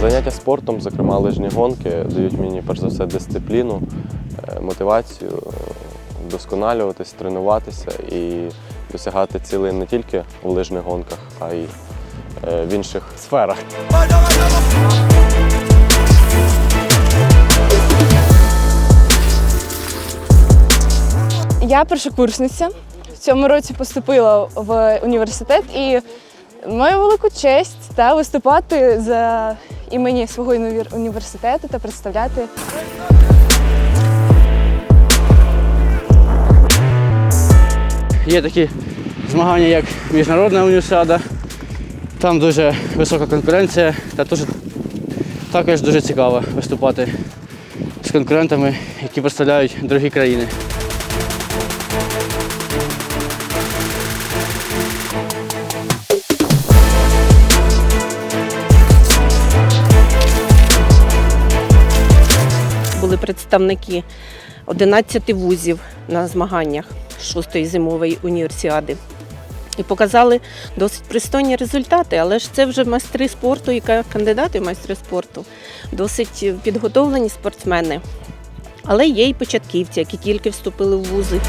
Заняття спортом, зокрема лижні гонки, дають мені перш за все дисципліну, е, мотивацію, е, вдосконалюватись, тренуватися і досягати цілей не тільки в лижних гонках, а й е, в інших сферах. Я першокурсниця. В цьому році поступила в університет і маю велику честь та виступати за імені свого університету та представляти. Є такі змагання, як міжнародна універсіада. Там дуже висока конкуренція та теж, також дуже цікаво виступати з конкурентами, які представляють другі країни. Були представники 11 вузів на змаганнях 6-ї зимової універсіади. І показали досить пристойні результати, але ж це вже майстри спорту і кандидати в майстри спорту, досить підготовлені спортсмени. Але є і початківці, які тільки вступили в вузи.